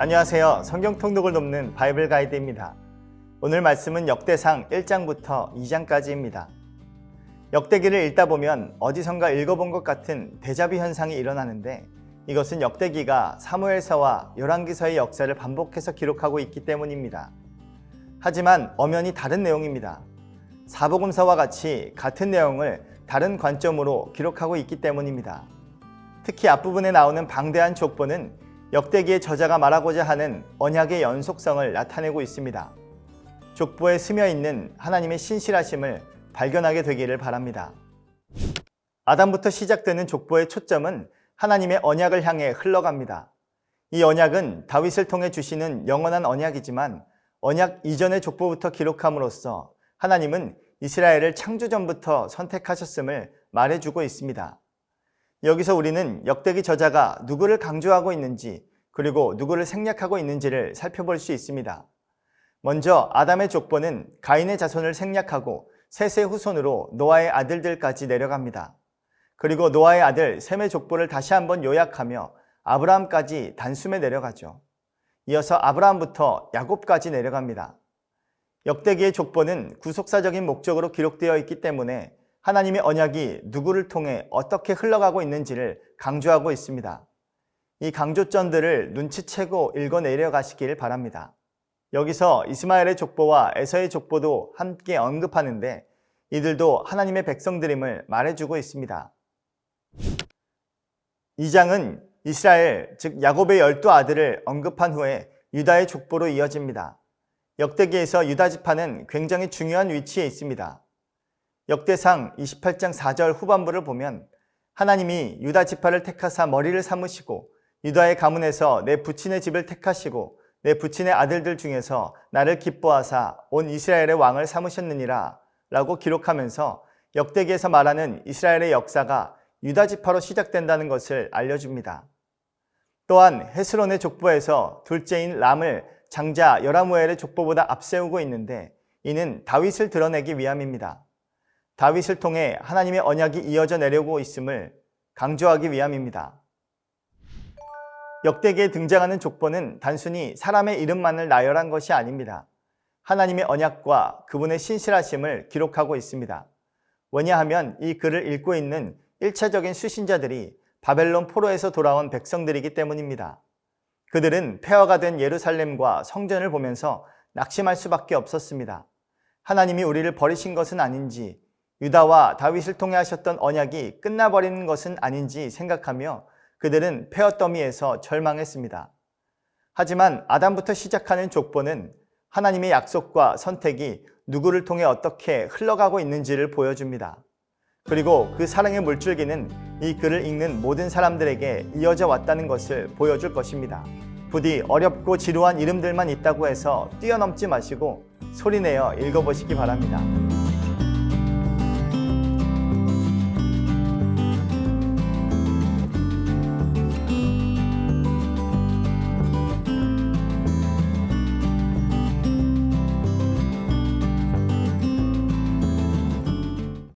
안녕하세요. 성경 통독을 돕는 바이블 가이드입니다. 오늘 말씀은 역대상 1장부터 2장까지입니다. 역대기를 읽다 보면 어디선가 읽어본 것 같은 데자뷰 현상이 일어나는데 이것은 역대기가 사무엘서와 열왕기서의 역사를 반복해서 기록하고 있기 때문입니다. 하지만 엄연히 다른 내용입니다. 사복음서와 같이 같은 내용을 다른 관점으로 기록하고 있기 때문입니다. 특히 앞부분에 나오는 방대한 족보는 역대기의 저자가 말하고자 하는 언약의 연속성을 나타내고 있습니다. 족보에 스며 있는 하나님의 신실하심을 발견하게 되기를 바랍니다. 아담부터 시작되는 족보의 초점은 하나님의 언약을 향해 흘러갑니다. 이 언약은 다윗을 통해 주시는 영원한 언약이지만 언약 이전의 족보부터 기록함으로써 하나님은 이스라엘을 창조 전부터 선택하셨음을 말해주고 있습니다. 여기서 우리는 역대기 저자가 누구를 강조하고 있는지 그리고 누구를 생략하고 있는지를 살펴볼 수 있습니다. 먼저 아담의 족보는 가인의 자손을 생략하고 셋의 후손으로 노아의 아들들까지 내려갑니다. 그리고 노아의 아들 셈의 족보를 다시 한번 요약하며 아브라함까지 단숨에 내려가죠. 이어서 아브라함부터 야곱까지 내려갑니다. 역대기의 족보는 구속사적인 목적으로 기록되어 있기 때문에 하나님의 언약이 누구를 통해 어떻게 흘러가고 있는지를 강조하고 있습니다. 이 강조점들을 눈치채고 읽어 내려가시길 바랍니다. 여기서 이스마엘의 족보와 에서의 족보도 함께 언급하는데 이들도 하나님의 백성들임을 말해주고 있습니다. 2장은 이스라엘, 즉 야곱의 열두 아들을 언급한 후에 유다의 족보로 이어집니다. 역대기에서 유다 지파는 굉장히 중요한 위치에 있습니다. 역대상 28장 4절 후반부를 보면 하나님이 유다 지파를 택하사 머리를 삼으시고 유다의 가문에서 내 부친의 집을 택하시고 내 부친의 아들들 중에서 나를 기뻐하사 온 이스라엘의 왕을 삼으셨느니라 라고 기록하면서 역대기에서 말하는 이스라엘의 역사가 유다 지파로 시작된다는 것을 알려줍니다. 또한 헤스론의 족보에서 둘째인 람을 장자 여라무엘의 족보보다 앞세우고 있는데 이는 다윗을 드러내기 위함입니다. 다윗을 통해 하나님의 언약이 이어져 내려오고 있음을 강조하기 위함입니다. 역대기에 등장하는 족보는 단순히 사람의 이름만을 나열한 것이 아닙니다. 하나님의 언약과 그분의 신실하심을 기록하고 있습니다. 왜냐하면 이 글을 읽고 있는 1차적인 수신자들이 바벨론 포로에서 돌아온 백성들이기 때문입니다. 그들은 폐허가 된 예루살렘과 성전을 보면서 낙심할 수밖에 없었습니다. 하나님이 우리를 버리신 것은 아닌지, 유다와 다윗을 통해 하셨던 언약이 끝나버리는 것은 아닌지 생각하며 그들은 폐허 더미에서 절망했습니다. 하지만 아담부터 시작하는 족보는 하나님의 약속과 선택이 누구를 통해 어떻게 흘러가고 있는지를 보여줍니다. 그리고 그 사랑의 물줄기는 이 글을 읽는 모든 사람들에게 이어져 왔다는 것을 보여줄 것입니다. 부디 어렵고 지루한 이름들만 있다고 해서 뛰어넘지 마시고 소리내어 읽어보시기 바랍니다.